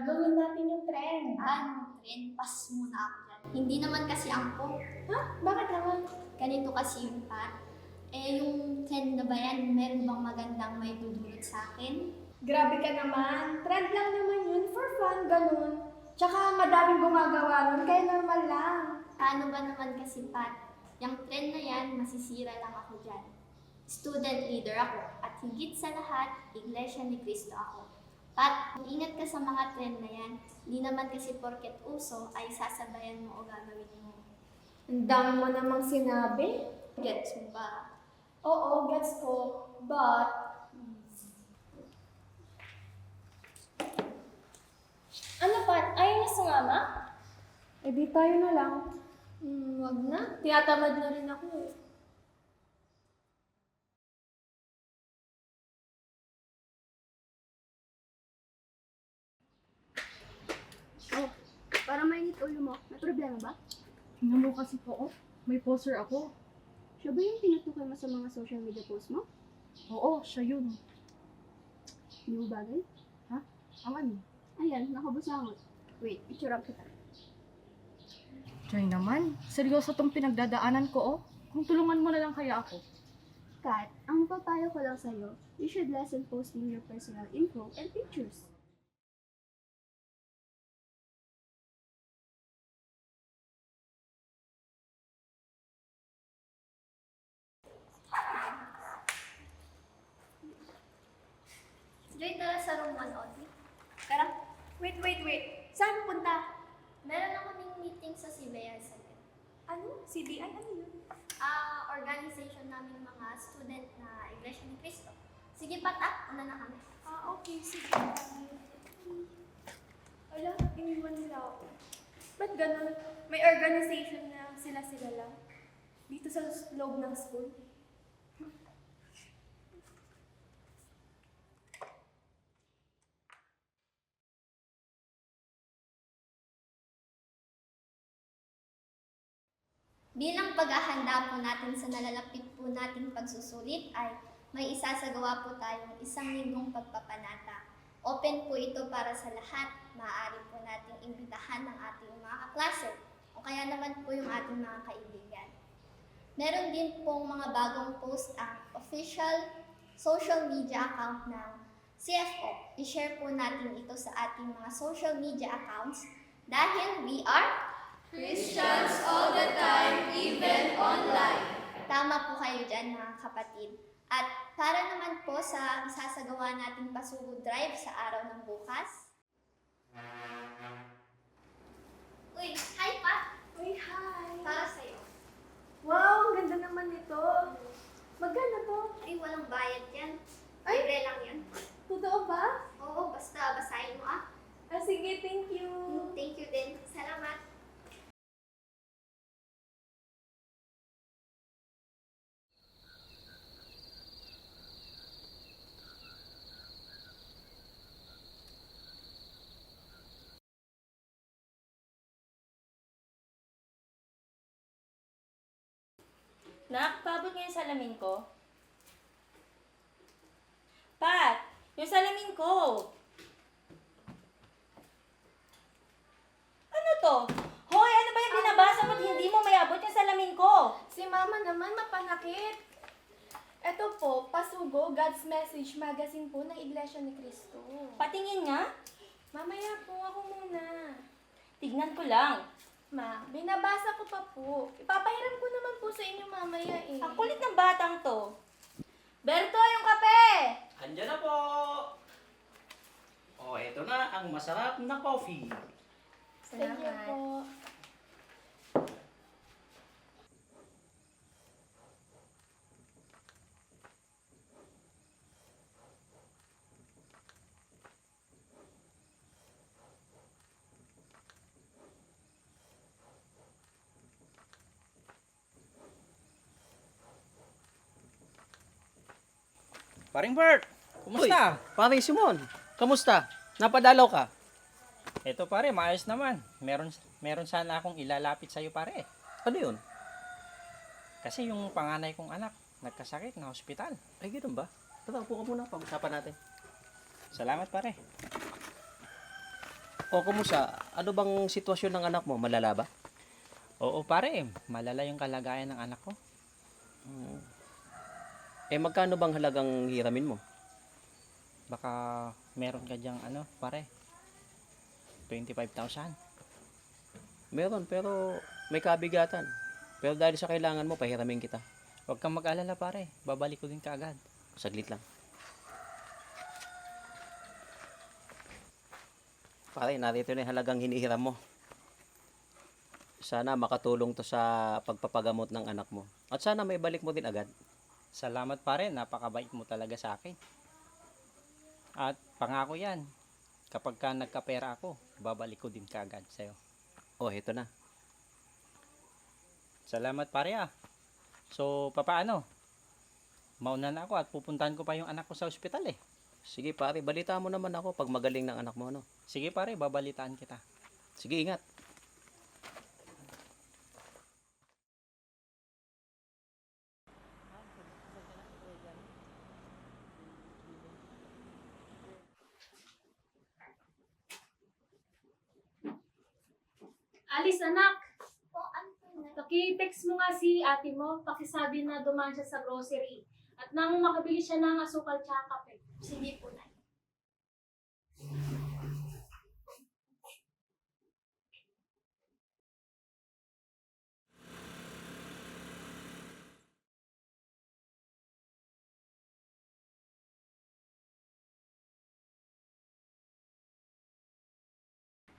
yun? Gagawin natin yung trend. Ano, trend? Pass muna ako dyan. Hindi naman kasi angko. Ha? Bakit naman? Ganito kasi yung pat. Eh, yung trend na ba yan, meron bang magandang may dudulot sa akin? Grabe ka naman. Trend lang naman yun. For fun, ganun. Tsaka madaming gumagawa nun, kaya normal lang. Paano ba naman kasi, Pat? Yung trend na yan, masisira lang ako dyan. Student leader ako, at higit sa lahat, Iglesia ni Cristo ako. Pat, ingat ka sa mga trend na yan. Hindi naman kasi porket uso ay sasabayan mo o gagawin mo. Ang dami mo namang sinabi. Gets mo ba? Oo, gets ko. But, Ano Pat? Ayaw na sumama? eh di tayo na lang. Hmm, wag na. Tinatamad na rin ako eh. Oh, mainit ulo mo. May problema ba? Tingnan mo kasi po, oh. May poster ako. Siya ba yung tinutukoy mo sa mga social media post mo? Oo, siya yun. Hindi mo bagay? Ang ano? Ayan, nakabusangot. Wait, picture up kita. Try naman. Seryoso tong pinagdadaanan ko, oh. Kung tulungan mo na lang kaya ako. Kat, ang papayo ko lang sa'yo, you should lessen posting your personal info and pictures. Joy, tara sa room 1 Audrey. Tara. Wait, wait, wait. Saan punta? Meron ako ng meeting sa CBI sa Ano? CBI? Ano yun? ah organization namin mga student na Iglesia ni Cristo. Sige, patak. Una na kami. Ah, okay. Sige. Ala, iniwan nila ako. Ba't ganun? May organization na sila-sila lang. Dito sa loob ng school. Bilang paghahanda po natin sa nalalapit po nating pagsusulit ay may isasagawa po tayong isang linggong pagpapanata. Open po ito para sa lahat. Maaari po nating imbitahan ng ating mga kaklase o kaya naman po yung ating mga kaibigan. Meron din pong mga bagong post ang official social media account ng CFO. I-share po natin ito sa ating mga social media accounts dahil we are Christians all the time, even online. Tama po kayo dyan mga kapatid. At para naman po sa isasagawa nating pasugod drive sa araw ng bukas. Uy, hi pa! Uy, hi! Para sa'yo. Wow, ang ganda naman nito. Magkano to? Ay, walang bayad yan. Ay! Libre lang yan. Totoo ba? Oo, basta basahin mo ah. Ah, sige, thank you. Thank you din. Salamat. Nak, paabot nga yung salamin ko. Pat, yung salamin ko. Ano to? Hoy, ano ba yung binabasa mo't hindi mo may abot yung salamin ko? Si mama naman mapanakit. Ito po, Pasugo, God's Message magazine po ng Iglesia ni Cristo. Patingin nga. Mamaya po ako muna. Tignan ko lang. Ma, binabasa ko pa po. Ipapahiram ko naman po sa inyo mamaya eh. Ang kulit ng batang to. Berto, yung kape! Andiyan na po! Oh, eto na ang masarap na coffee. Thank you po. Paring Bert, kumusta? Paring Simon, kamusta? Napadalaw ka? Ito pare, maayos naman. Meron meron sana akong ilalapit sa iyo pare. Ano yun? Kasi yung panganay kong anak nagkasakit na ospital. Ay, ganun ba? Tara, upo ka muna. Pag-usapan natin. Salamat pare. O, kumusta? Ano bang sitwasyon ng anak mo? Malala ba? Oo pare, malala yung kalagayan ng anak ko. Eh, magkano bang halagang hiramin mo? Baka meron ka diyang ano pare. 25,000. Meron, pero may kabigatan. Pero dahil sa kailangan mo, pahiramin kita. Huwag kang mag-alala pare, babalik ko din kaagad. Saglit lang. Pare, narito na yung halagang hinihiram mo. Sana makatulong to sa pagpapagamot ng anak mo. At sana may balik mo din agad. Salamat pare, napakabait mo talaga sa akin. At pangako yan, kapag ka nagkapera ako, babalik ko din kaagad sa'yo. Oh, heto na. Salamat pare ah. So, papaano? Mauna na ako at pupuntahan ko pa yung anak ko sa ospital eh. Sige pare, balita mo naman ako pag magaling ng anak mo. Ano? Sige pare, babalitaan kita. Sige, ingat. Alice, anak! Po, ano po na? Paki-text mo nga si ate mo, pakisabi na dumaan siya sa grocery. At nang makabili siya ng asukal tsaka kape. Sige po na.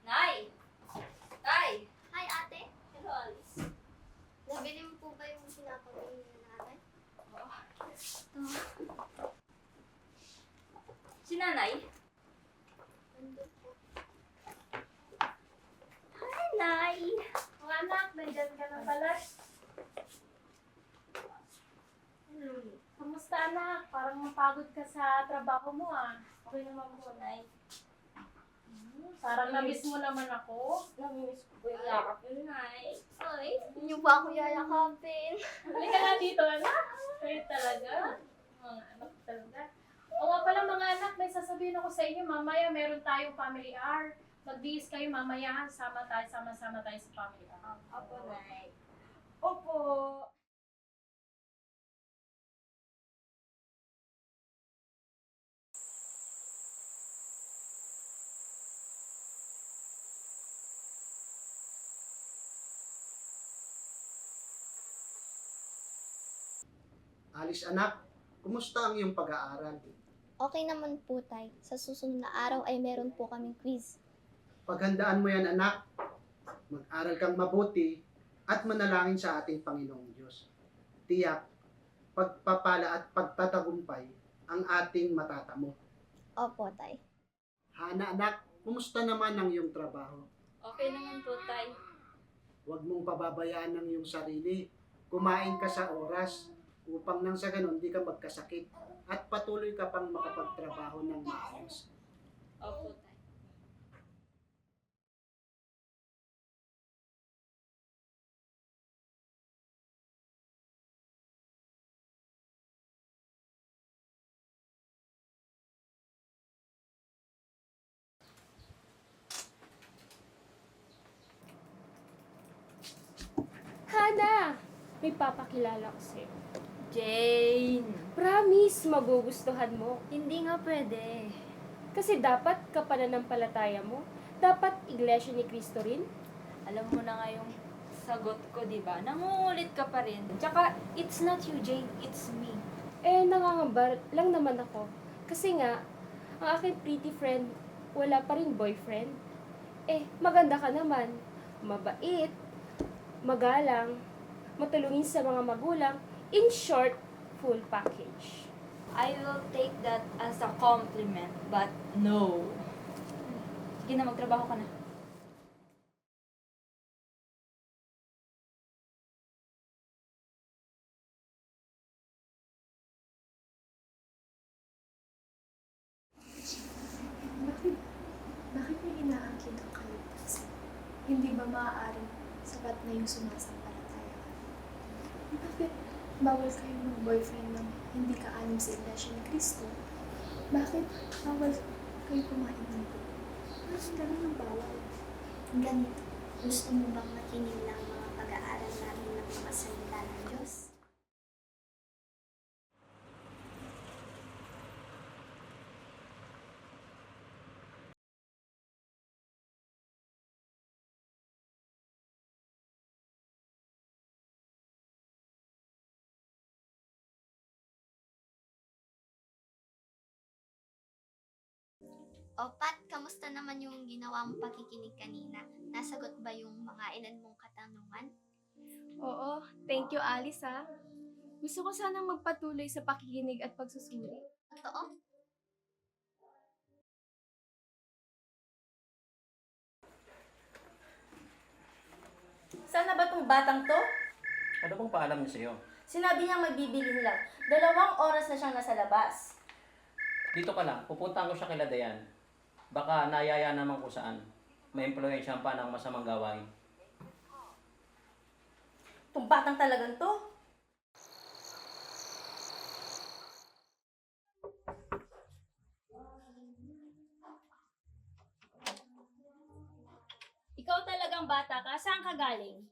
Nay! Tay! Hi, ate. Hello, Alice. Nabili mo po ba yung pinapabili na natin? Si nanay? Nandun po. Hi, Nay! Mga anak, nandyan ka na pala. Kamusta anak? Parang mapagod ka sa trabaho mo ah. Okay naman po, Nay. Parang namiss mo naman ako. Namimiss ko po yung yakap yun, Nay. Niyo ba ako yayakapin? Halika na dito anak. Sweet talaga. Mga anak talaga. O nga pala mga anak, may sasabihin ako sa inyo. Mamaya meron tayong family hour. Magbihis kayo mamaya. Sama tayo, sama-sama tayo sa family hour. Opo, Nay. Opo. Alice anak, kumusta ang iyong pag-aaral? Okay naman po, tay. Sa susunod na araw ay meron po kaming quiz. Paghandaan mo yan anak, mag-aral kang mabuti at manalangin sa ating Panginoong Diyos. Tiyak, pagpapala at pagtatagumpay ang ating matatamo. Opo, tay. Hana anak, kumusta naman ang iyong trabaho? Okay naman po, Tay. Huwag mong pababayaan ang iyong sarili. Kumain ka sa oras upang nang sa ganun di ka magkasakit at patuloy ka pang makapagtrabaho ng maayos. Opo, Tay. Hana, may papakilala ko sa'yo. Jane! Promise, magugustuhan mo. Hindi nga pwede. Kasi dapat kapananampalataya mo. Dapat iglesia ni Cristo rin. Alam mo na nga yung sagot ko, di ba? Nangungulit ka pa rin. Tsaka, it's not you, Jane. It's me. Eh, nangangamba lang naman ako. Kasi nga, ang aking pretty friend, wala pa rin boyfriend. Eh, maganda ka naman. Mabait, magalang, matulungin sa mga magulang. In short, full package. I will take that as a compliment, but no. Sige na, magtrabaho ka na. Bakit, bakit may inaangkin ang? Hindi ba maaaring sapat na yung sumasampalataya? Bakit, bawal kayo mag-boyfriend ng hindi ka anim sa Iglesia ni Cristo? Bakit bawal kayo kumain ng buko? Bakit ganun ang bawal? Ganito, gusto mo bang makinig ng mga pag-aaral namin ng mga salita ng Diyos? O Pat, kamusta naman yung ginawa mong pakikinig kanina? Nasagot ba yung mga ilan mong katanungan? Oo, thank you Alice ha. Gusto ko sanang magpatuloy sa pakikinig at pagsusuri. Totoo? Saan na ba tong batang to? Ano bang paalam niya sa'yo? Sinabi niya magbibili lang. Dalawang oras na siyang nasa labas. Dito ka lang, pupuntahan ko siya kila Dayan. Baka nayaya naman kung saan. May impluensya pa ng masamang gawain. Tong batang talagang to. Ikaw talagang bata ka. Saan ka galing?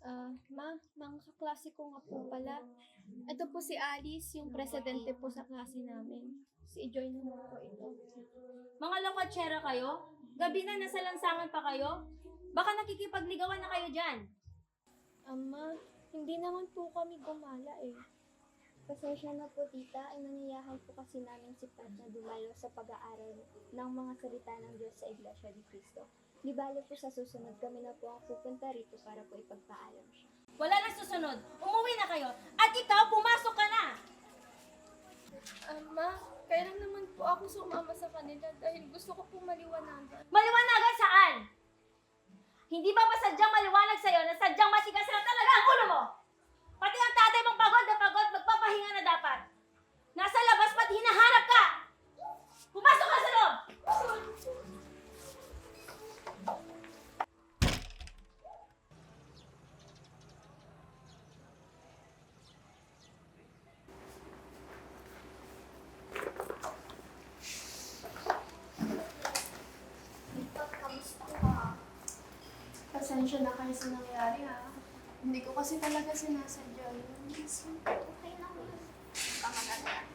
Ah, ma, mga kaklase ko nga po pala. Ito po si Alice, yung presidente po sa klase namin. Si Joy naman po ito. Mga lokotsera kayo? Gabi na nasa lansangan pa kayo? Baka nakikipagligawan na kayo dyan. Ama, hindi naman po kami gumala eh. Pasensya na po tita, ay nangiyahan po kasi namin si Pat na dumalo sa pag-aaral ng mga salita ng Diyos sa Iglesia ni Cristo. Di bale po sa susunod kami na po ang pupunta rito para po ipagpaalam siya. Wala na susunod. Umuwi na kayo. At ikaw, pumasok ka na! Ama, kaya lang naman po ako sumama sa kanila dahil gusto ko po maliwanagan. Maliwanagan saan? Hindi ba ba sadyang maliwanag sa'yo na sadyang masigas na talaga ang ulo mo? Pati ang tatay mong pagod na pagod, magpapahinga na dapat. Nasa labas pa't hinahanap ka! Pumasok ka sa Pasensya na kayo sa nangyari ha. Hindi ko kasi talaga sinasadya yun. Okay lang yun. Pamaganda.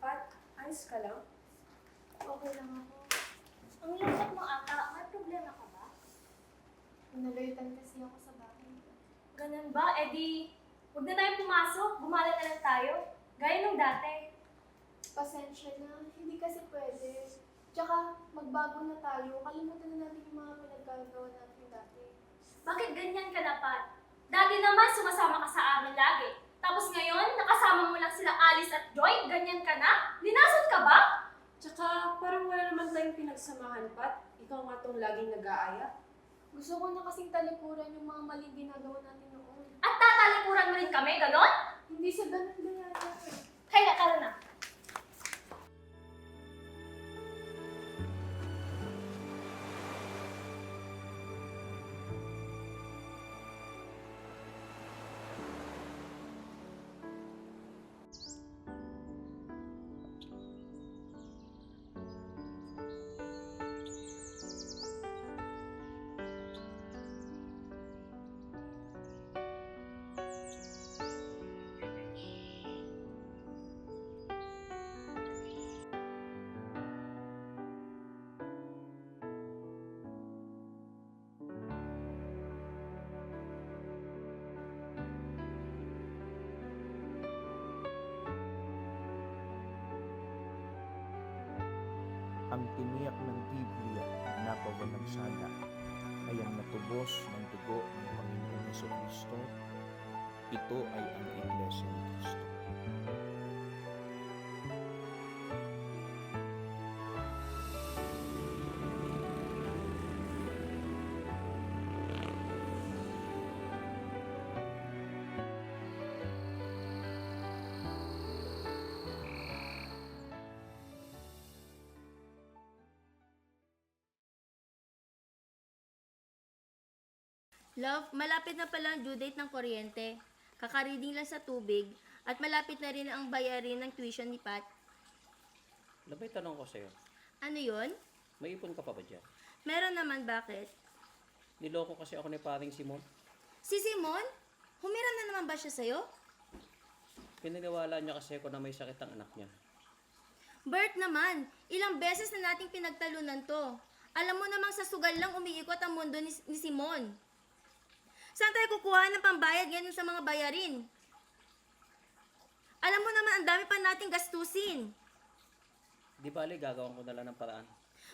Pat, ayos ka lang? Okay lang ako. Ang lusok mo ata, may problema ka ba? Nalaitan kasi ako sa bahay. Ganun ba? Eh di, huwag na tayong pumasok. Gumala na lang tayo. Gaya nung dati. Pasensya na, hindi kasi pwede. Tsaka, magbago na tayo. Kalimutan na natin yung mga pinagkagawa natin dati. Bakit ganyan ka na, Pat? Dati naman sumasama ka sa amin lagi. Tapos ngayon, nakasama mo lang sila Alice at Joy? Ganyan ka na? Linasot ka ba? Tsaka, parang wala naman tayong pinagsamahan, Pat. Ikaw nga tong laging nag-aaya. Gusto ko na kasing talikuran yung mga maling ginagawa natin noon. At tatalikuran mo rin kami, ganon? Hindi sa ganun gayaya. Kaya tara na. Ang tiniyak ng Biblia na napawalang sala ay ang natubos ng dugo ng Panginoong Yeso Kristo. Ito ay ang Iglesia ni Kristo. Love, malapit na pala ang due date ng kuryente. Kakareading lang sa tubig at malapit na rin ang bayarin ng tuition ni Pat. Labay tanong ko sa'yo, Ano yun? may ipon ka pa ba dyan? Meron naman bakit? Niloko kasi ako ni paring Simon. Si Simon? Humiram na naman ba siya sa'yo? Pinaniwala niya kasi ako na may sakit ang anak niya. Bert naman, ilang beses na nating pinagtalunan to. Alam mo namang sa sugal lang umiikot ang mundo ni, ni Simon. Saan tayo kukuha ng pambayad ngayon sa mga bayarin? Alam mo naman ang dami pa nating gastusin. Di bali, gagawin ko na lang ng paraan.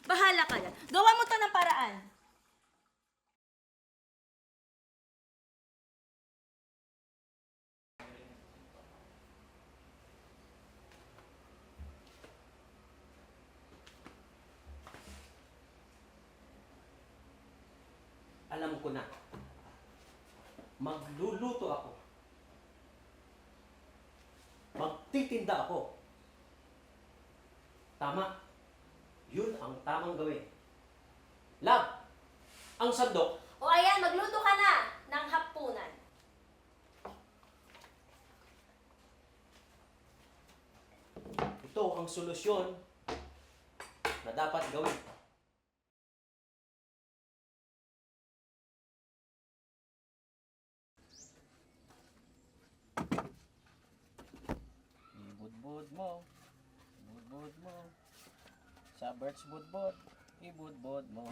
Bahala ka na. Gawa mo to ng paraan. Alam ko na. Magluluto ako. Magtitinda ako. Tama. Yun ang tamang gawin. Love! Ang sandok, O ayan, magluto ka na ng hapunan. ito ang solusyon na dapat gawin. Ibudbud mo. Ibudbud mo. Sa birds budbud. Ibudbud mo.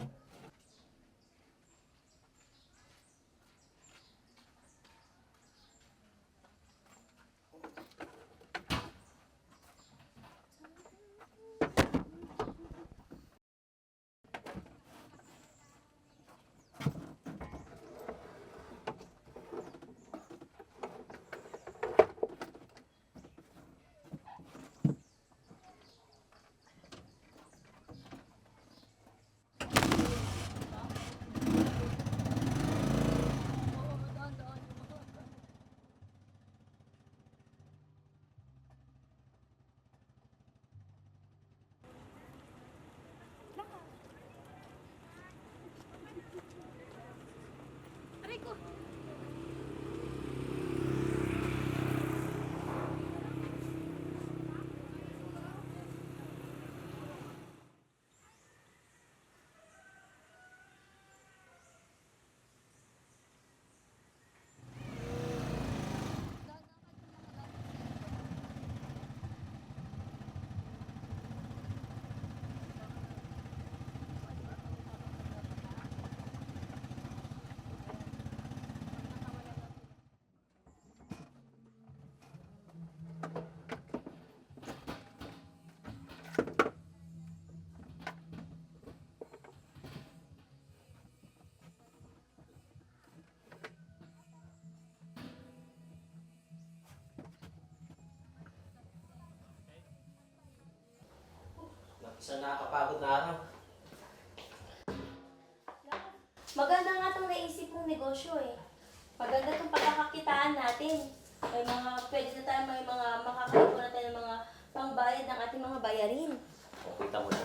Isang nakakapagod na araw. Maganda nga itong naisip mong negosyo eh. Maganda itong pagkakakitaan natin. May mga, pwede na tayo may mga makakaipon na tayo ng mga pangbayad ng ating mga bayarin. O, kita mo na.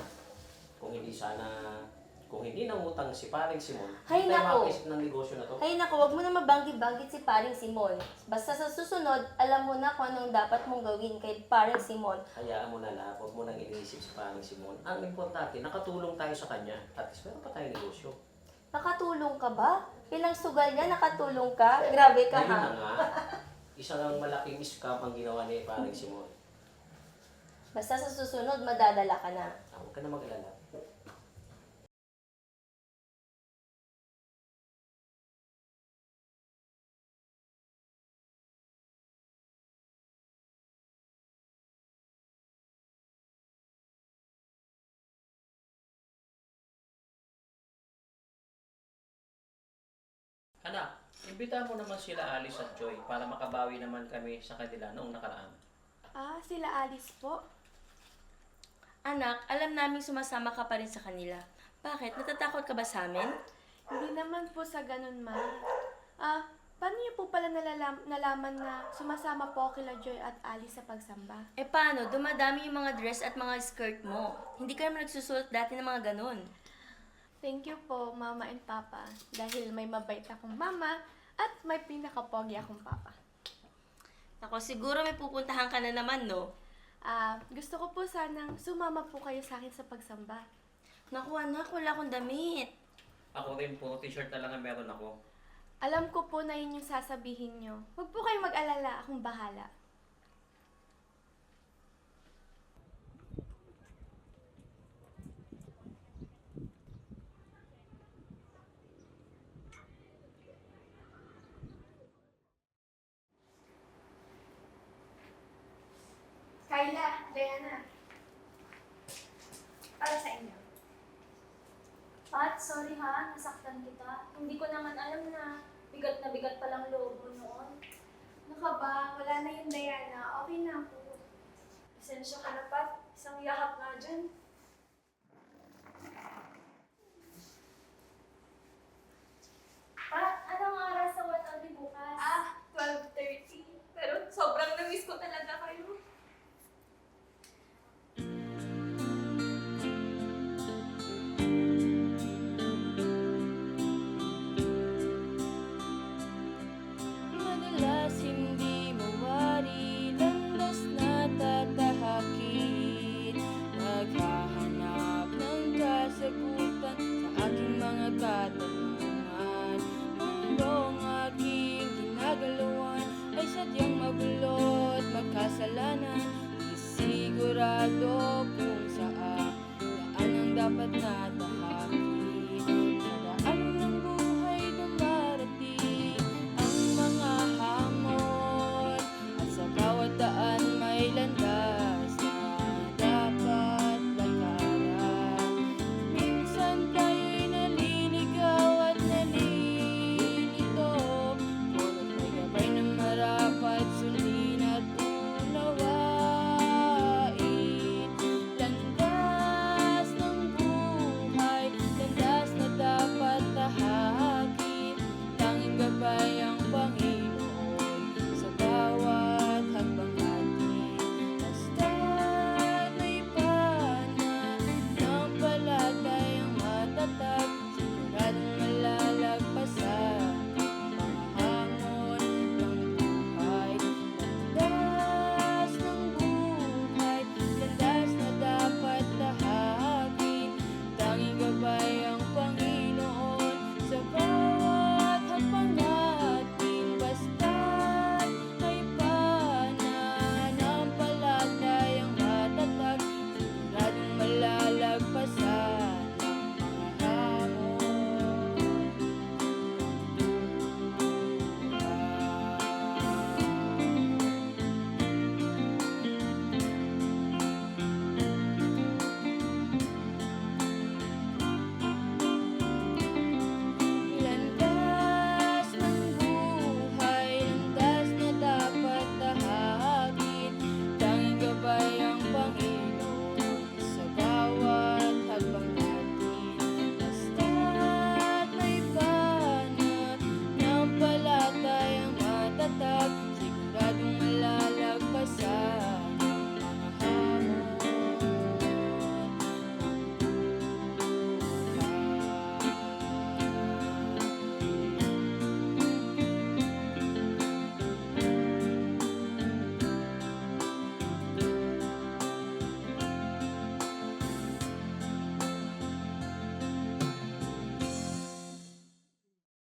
Kung hindi sana, kung hindi nangutang si paring Simon, Hay hindi tayo nako. makaisip ng negosyo na to. Ay naku, wag mo na mabanggit-banggit si paring Simon. Basta sa susunod, alam mo na kung anong dapat mong gawin kay paring Simon. Hayaan mo na lang, huwag mo nang iniisip si paring Simon. Ang importante, nakatulong tayo sa kanya. At least meron pa tayong negosyo. Nakatulong ka ba? Bilang sugal niya, nakatulong ka? Grabe ka Ayun ha. na nga. Isang malaking scam ang ginawa ni paring Simon. Basta sa susunod, madadala ka na. Ah, Huwag ka na mag-alala. Anak, imbitahan mo naman sila Alice at Joy para makabawi naman kami sa kanila noong nakaraan. Ah, sila Alice po. Anak, alam naming sumasama ka pa rin sa kanila. Bakit? Natatakot ka ba sa amin? Hindi naman po sa ganun, ma. Ah, paano niyo po pala nalalam, nalaman na sumasama po kila Joy at Alice sa pagsamba? Eh paano? Dumadami yung mga dress at mga skirt mo. Hindi ka naman nagsusuot dati ng mga ganun. Thank you po, Mama and Papa, dahil may mabait akong mama at may pinakapogi akong papa. Ako, siguro may pupuntahan ka na naman, no? Ah, gusto ko po sanang sumama po kayo sa akin sa pagsamba. Naku, anak, wala akong damit. Ako rin po, t-shirt na lang ang meron ako. Alam ko po na yun yung sasabihin nyo. Huwag po kayong mag-alala, akong bahala. Kyla, Diana. Para sa inyo. Pat, sorry ha, nasaktan kita. Hindi ko naman alam na bigat na bigat palang loob mo noon. Ano ka ba? Wala na yung Diana. Okay na ako. Pasensya ka na, Pat. Isang yakap nga dyan.